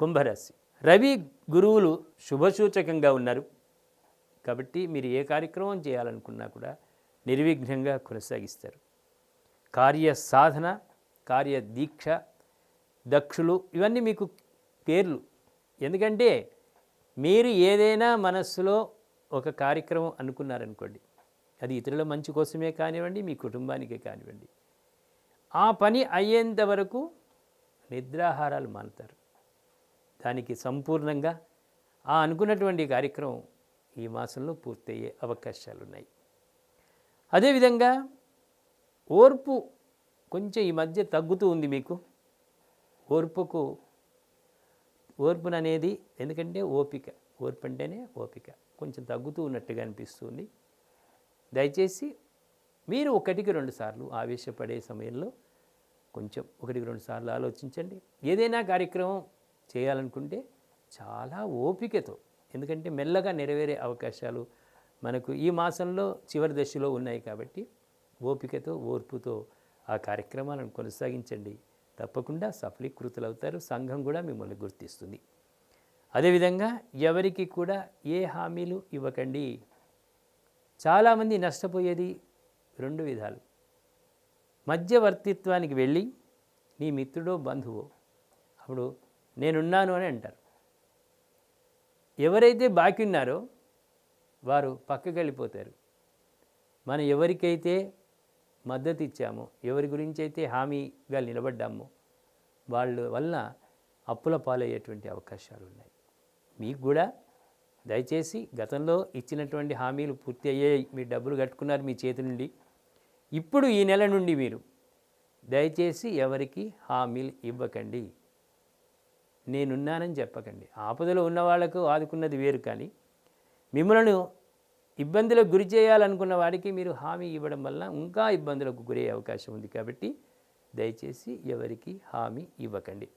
కుంభరాశి. రవి గురువులు శుభసూచకంగా ఉన్నారు. కాబట్టి మీరు ఏ కార్యక్రమం చేయాలనుకున్నా కూడా నిర్విఘ్నంగా కొనసాగిస్తారు. కార్య సాధన కార్య దీక్ష దక్షులు ఇవన్నీ మీకు పేర్లు. ఎందుకంటే మీరు ఏదైనా మనస్సులో ఒక కార్యక్రమం అనుకున్నారనుకోండి అది ఇతరుల మంచి కోసమే కానివ్వండి మీ కుటుంబానికే కానివ్వండి. ఆ పని అయ్యేంత వరకు నిద్రాహారాలు మానుతారు. దానికి సంపూర్ణంగా ఆ అనుకున్నటువంటి కార్యక్రమం ఈ మాసంలో పూర్తయ్యే అవకాశాలు ఉన్నాయి అదేవిధంగా ఓర్పు కొంచెం ఈ మధ్య తగ్గుతూ ఉంది మీకు. ఓర్పుకు ఓర్పుననేది ఎందుకంటే ఓపిక. ఓర్పు అంటేనే ఓపిక. కొంచెం తగ్గుతూ ఉన్నట్టుగా అనిపిస్తుంది దయచేసి మీరు ఒకటికి రెండు సార్లు ఆవేశపడే సమయంలో కొంచెం ఒకటికి రెండు సార్లు ఆలోచించండి. ఏదైనా కార్యక్రమం చేయాలనుకుంటే చాలా ఓపికతో ఎందుకంటే మెల్లగా నెరవేరే అవకాశాలు మనకు ఈ మాసంలో చివరి దశలో ఉన్నాయి కాబట్టి ఓపికతో ఓర్పుతో ఆ కార్యక్రమాలను కొనసాగించండి. తప్పకుండా సఫలీకృతులవుతారు సంఘం కూడా మిమ్మల్ని గుర్తిస్తుంది. అదేవిధంగా ఎవరికి కూడా ఏ హామీలు ఇవ్వకండి. చాలామంది నష్టపోయేది రెండు విధాలు. మధ్యవర్తిత్వానికి వెళ్ళి నీ మిత్రుడో బంధువో? అప్పుడు నేనున్నాను అని అంటారు. ఎవరైతే బాకీ ఉన్నారో వారు పక్కకి వెళ్ళిపోతారు. మనం ఎవరికైతే మద్దతు ఇచ్చామో ఎవరి గురించి అయితే హామీగా నిలబడ్డామో వాళ్ళ వల్ల అప్పుల పాలయ్యేటువంటి అవకాశాలు ఉన్నాయి. మీకు కూడా దయచేసి గతంలో ఇచ్చినటువంటి హామీలు పూర్తి అయ్యాయి మీ డబ్బులు కట్టుకున్నారు మీ చేతి నుండి. ఇప్పుడు ఈ నెల నుండి మీరు దయచేసి ఎవరికి హామీలు ఇవ్వకండి. నేనున్నానని చెప్పకండి. ఆపదలో ఉన్న వాళ్ళకు ఆదుకున్నది వేరు కానీ మిమ్మల్ని ఇబ్బందులకు గురి చేయాలనుకున్న వాడికి మీరు హామీ ఇవ్వడం వల్ల ఇంకా ఇబ్బందులకు గురయ్యే అవకాశం ఉంది కాబట్టి దయచేసి ఎవరికి హామీ ఇవ్వకండి.